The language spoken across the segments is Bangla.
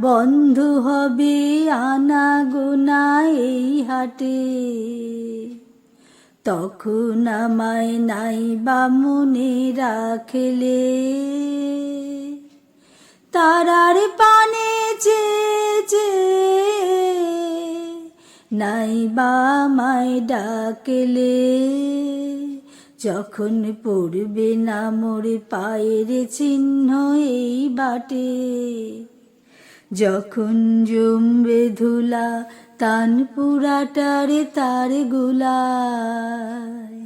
বন্ধ হবে আনা গোনা এই হাটে। তখন আমায় নাই বা মনে রাখলে। তারার পানে চেয়ে নাই বা মায় ডাকলে। যখন পড়বে না মোর পায়ের চিহ্ন এই বাটে। যখন জমবে ধুলা তান পুরাটারে তার গুলায়।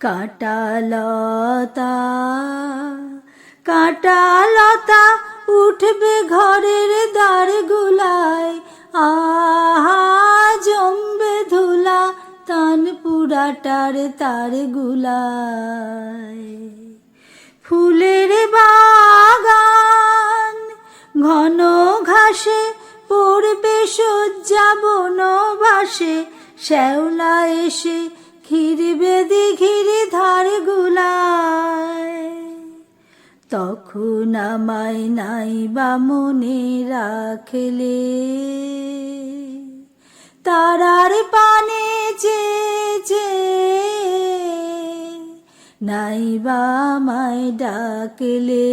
কাটা লতা কাটা লতা উঠবে ঘরের দ্বার গুলায়। আহা জমবে ধুলা তান পুরাটার তার গুলায়। ঘাসে পড়বে শয্যা বনবাসে। শ্যাওলা এসে ঘিরবে দিঘিরি ধার তখন আমায় নাই বা মনে রাখলে। তারার পানে যে যে নাই বা আমায় ডাকলে।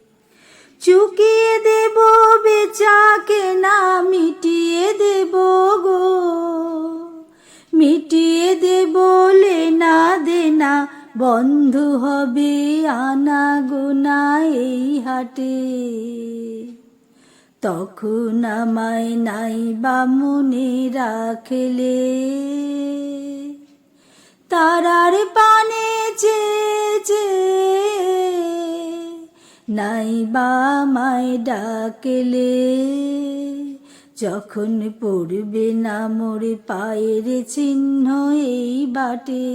চুকিয়ে দেব, বেচাকে না মিটিয়ে দেব গো। মিটিয়ে দেব লেনা দেনা, বন্ধ হবে আনা গোনা এই হাটে। তখন আমায় নাই বা মনে রাখলে, তারার পানে নাই বা মায় ডাকলে যখন পড়বে না মোর পায়ের চিহ্ন এই বাটে।